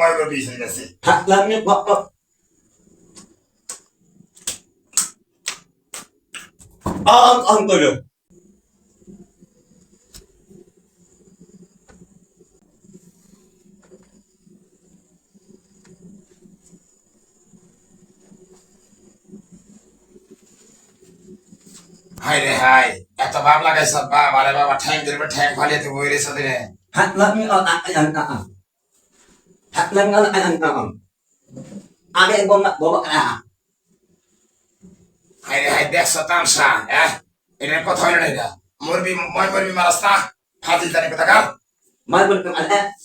মই করে বিষ হয়ে গেছে। বাবা আম আম করো। হাই রে হাই এত ভাব লাগাইছ বাবা রে বাবা ঠ্যাং ধরবে ঠ্যাং ফালিয়ে তুই বই রেছ দিনে হাই হ্যাঁ কথা না এটা মরবি মই মরবি মারাস না ফাজিল জানি কথা কার মার বল আ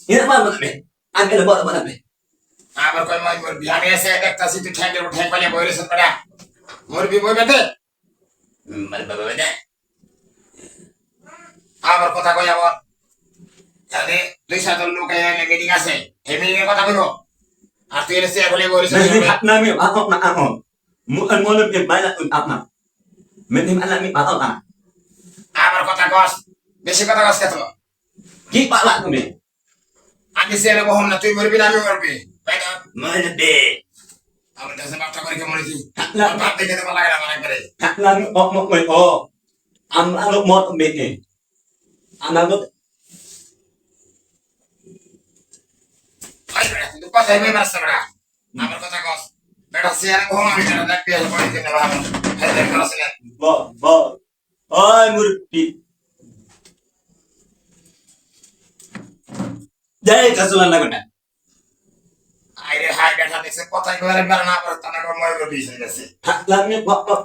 ইনা মার বল আমি বল বল বল আবার কই মই মরবি আমি এসে দেখতাছি তুই ঠ্যাং ধরবে ঠ্যাং ফালিয়ে বই রেছ বেটা মরবি বই বেটে মার বাবা বাবা আবার কথা কই আবার তাহলে দুই সাতজন লোক মিটিং আছে এর কথা কইব আর তুই এসে বলে রেছ থাকলামই আম আম আম ba la am am men ni ala mi ba am am আবার কথা কস বেশি কথা কস কেত la ko me আমি সেরে বহম না তুই মরবি না আমি মরবি। না be আমার কাছে বাপটা করে কেমন হয়েছি না। বাপ দেখে তো লাগে না মানে করে থাকলামই o mo mo o am alo mo me ni am alo ভাই বেটা তুই কথাই আমার কথা কস বেটা আমি murpi Dai kasulan na ko আইরে হাই বেটা দেখছে কথাই কইলে বেটা না পারে হয়ে গেছে থাকলামই বাবা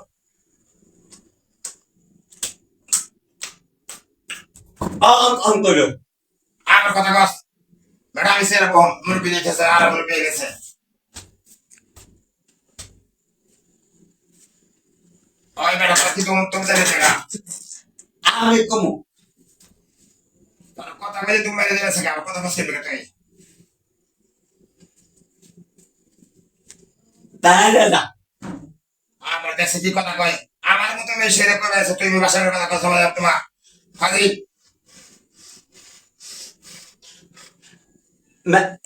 আম আম করো আমার কথা কস। আমি সেরে বহম মুরবি দেখেছে আর মুরবি গেছে ওই বেটা কি তুমি তুমি দেখেছে না আমি কমু। কথা বলে তুমি মেরে দিয়েছে আমার কথা কস কেবে তুই। তাই আমার দেশে কি কথা কয়? আমার মতো মেয়ে সেরে করে আছে তুমি বাসার কথা কথা বলে তোমার। ফাজি Lang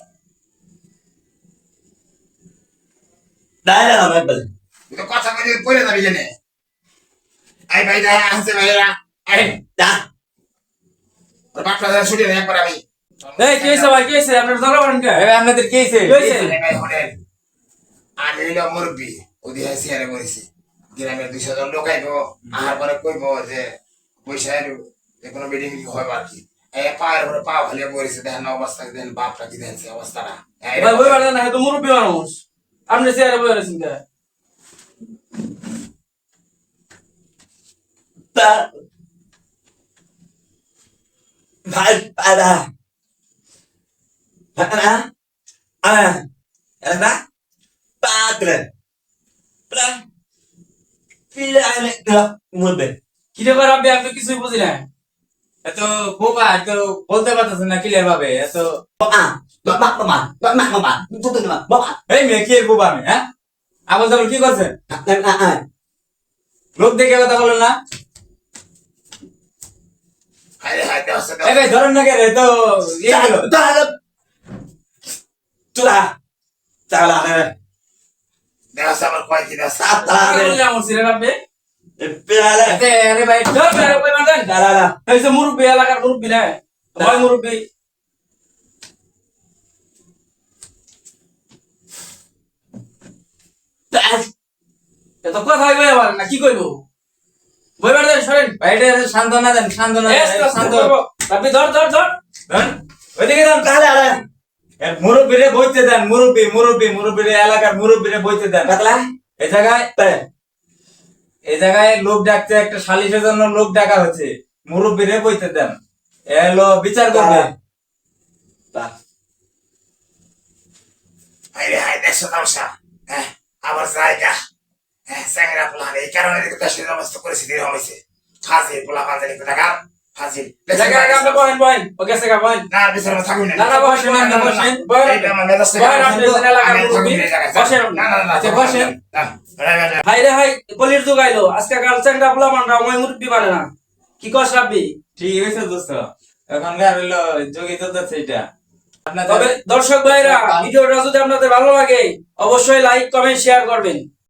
naman pala. তুই তো কথা বলে পড়ে যাবি জেনে আই ভাই দা আছে ভাইরা আই Da! তোর বাপটা যা ছুটি নেই একবার আমি এই কে হইছে ভাই কে হইছে আপনার ঝগড়া করেন কে আপনাদের? এই ভাই হলেন আমি হইল মুরব্বী ওদি হাসি আরে বলেছি গ্রামের দুইশো জন লোক আইব আহার পরে কইব যে পয়সা যে কোনো বেডিং হয় আর কি পায়ের উপরে পা ভালিয়ে পড়েছে দেখেন অবস্থা দেখেন বাপটা কি দেখেন সে অবস্থাটা এই ভাই বই পারলেন না হয়তো মুরব্বী মানুষ আপনি চেয়ারে বই কে ba? Padre. Pra. Pila ane ka mube. কি রে তো কিছুই বুঝি না এত বোবা এত বলতে পারতেছেন না ক্লিয়ার ভাবে এত ba ba ba ba. Tutu na ba ba. এই মেয়ে কি বোবা আমি হ্যাঁ আবল তাবল কি na. লোক দেখে কথা বলেন না হায় হায় ধরেন না কে তো ইয়ে হলো। Dah. Tula. Tala na. দেওয়া আমার কয় কি দেওয়া Tala na. আমার ছিলেন মুরব্বী এলাকার মুরব্বী না? ভাই মুরব্বী. এত না কি কইব? সরেন সান্ত্বনা দেন সান্ত্বনা দেন, এস তো শান্ত শান্ত আপনি ধর ধর ধর দেন। ওইদিকে দেন Tala na. এর মুরব্বীরে বইতে দেন মুরব্বী মুরব্বী মুরব্বীরে এলাকার মুরব্বীরে বইতে দেন. এই জায়গায়. এই জায়গায় লোক ডাকতে একটা সালিশের জন্য লোক ডাকা হচ্ছে মুরব্বীরে বইতে দেন। এলো বিচার করবে। আমার জায়গা। হ্যাঁ স্যাংরা পোলা এই কারণে হয়েছে। পোলা ফাজিল টাকা ফাজিল জায়গা আগে আপনি না বিচারে থাকুন না না বসেন বসেন আমার। আপনি এখানে। বসেন না না না আচ্ছা, বসেন। হাই রে হাই কলির আজকে মানরা মই মুরব্বী মানে না কি কস রাব্বি ঠিক হয়েছে দোস্ত এখনকার হইল যোগী তো যাচ্ছে এটা তবে দর্শক ভাইরা ভিডিওটা যদি আপনাদের ভালো লাগে অবশ্যই লাইক কমেন্ট শেয়ার করবেন